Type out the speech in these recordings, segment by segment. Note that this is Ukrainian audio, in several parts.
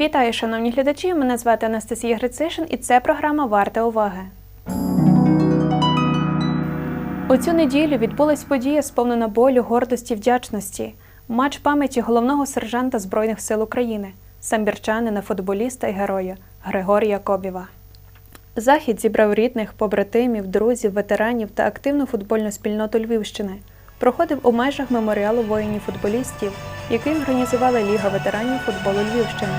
Вітаю, шановні глядачі! Мене звати Анастасія Грицишин і це програма Варта уваги. У цю неділю відбулась подія, сповнена болю, гордості, вдячності. Матч пам'яті головного сержанта Збройних сил України, самбірчанина, футболіста і героя Григорія Кобіва. Захід зібрав рідних, побратимів, друзів, ветеранів та активну футбольну спільноту Львівщини. Проходив у межах меморіалу воїнів-футболістів, який організувала Ліга ветеранів футболу Львівщини.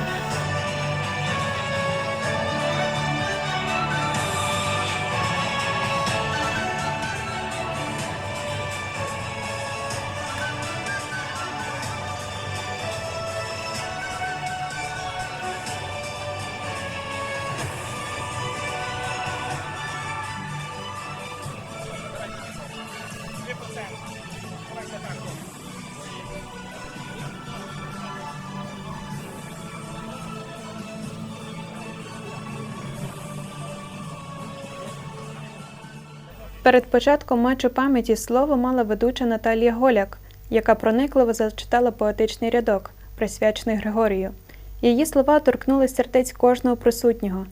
Перед початком матчу пам'яті слово мала ведуча Наталія Голяк, яка проникливо зачитала поетичний рядок, присвячений Григорію. Її слова торкнули сердець кожного присутнього.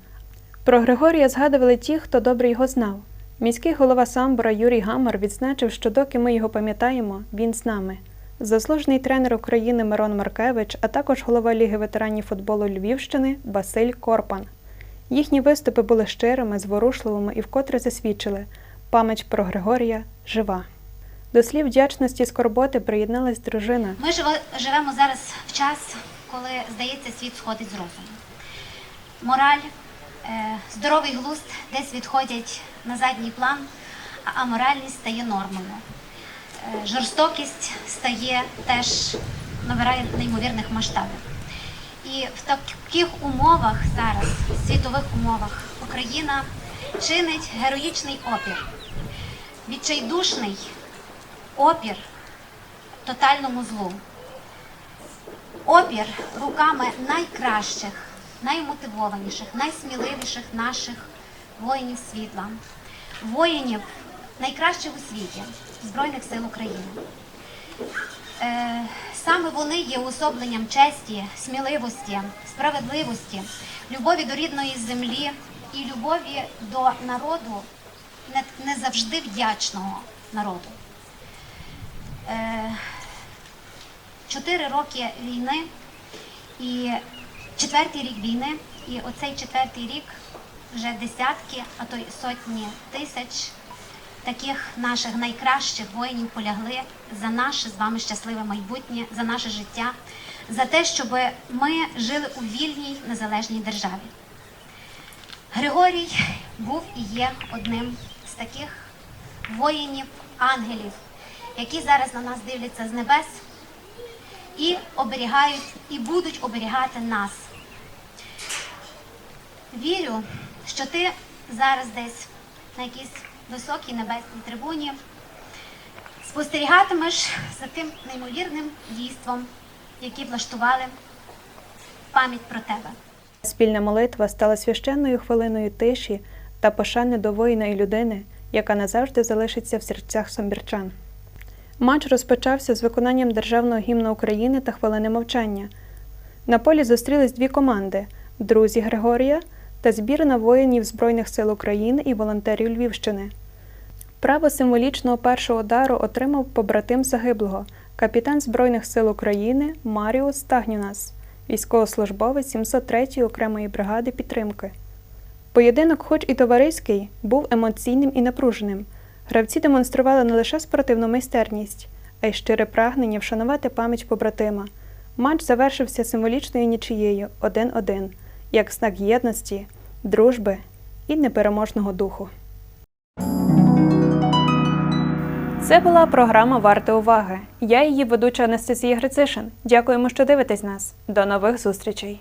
Про Григорія згадували ті, хто добре його знав. Міський голова Самбора Юрій Гамар відзначив, що доки ми його пам'ятаємо, він з нами. Заслужений тренер України Мирон Маркевич, а також голова Ліги ветеранів футболу Львівщини Василь Корпан. Їхні виступи були щирими, зворушливими і вкотре засвідчили, пам'ять про Григорія жива. До слів вдячності скорботи приєдналась дружина. Ми живемо зараз в час, коли, здається, світ сходить з розуму. Мораль, е, здоровий глузд десь відходять на задній план, а аморальність стає нормою. Е, жорстокість стає теж набирає неймовірних масштабів. І в таких умовах зараз, світових умовах, Україна чинить героїчний опір, відчайдушний опір тотальному злу. Опір руками найкращих, наймотивованіших, найсміливіших наших воїнів світла, воїнів найкращих у світі Збройних сил України. Е, саме вони є уособленням честі, сміливості, справедливості, любові до рідної землі і любові до народу, не, завжди вдячного народу. Е, чотири роки війни і четвертий рік війни, і оцей четвертий рік вже десятки, а то й сотні тисяч таких наших найкращих воїнів полягли за наше з вами щасливе майбутнє, за наше життя, за те, щоб ми жили у вільній незалежній державі. Григорій був і є одним з таких воїнів, ангелів, які зараз на нас дивляться з небес і оберігають, і будуть оберігати нас. Вірю, що ти зараз десь на якійсь високій небесній трибуні спостерігатимеш за тим неймовірним дійством, яке влаштували пам'ять про тебе. Спільна молитва стала священною хвилиною тиші та пошани до воїна і людини, яка назавжди залишиться в серцях самбірчан. Матч розпочався з виконанням державного гімну України та хвилини мовчання. На полі зустрілись дві команди друзі Григорія та збірна воїнів Збройних сил України і волонтерів Львівщини. Право символічного першого удару отримав побратим загиблого, капітан Збройних сил України Маріус Стагнінас, військовослужбовець 703-ї окремої бригади підтримки. Поєдинок, хоч і товариський, був емоційним і напруженим. Гравці демонстрували не лише спортивну майстерність, а й щире прагнення вшанувати пам'ять побратима. Матч завершився символічною нічиєю 1-1, як знак єдності, дружби і непереможного духу. Це була програма Варти уваги. Я її ведуча Анастасія Грицишин. Дякуємо, що дивитесь нас. До нових зустрічей!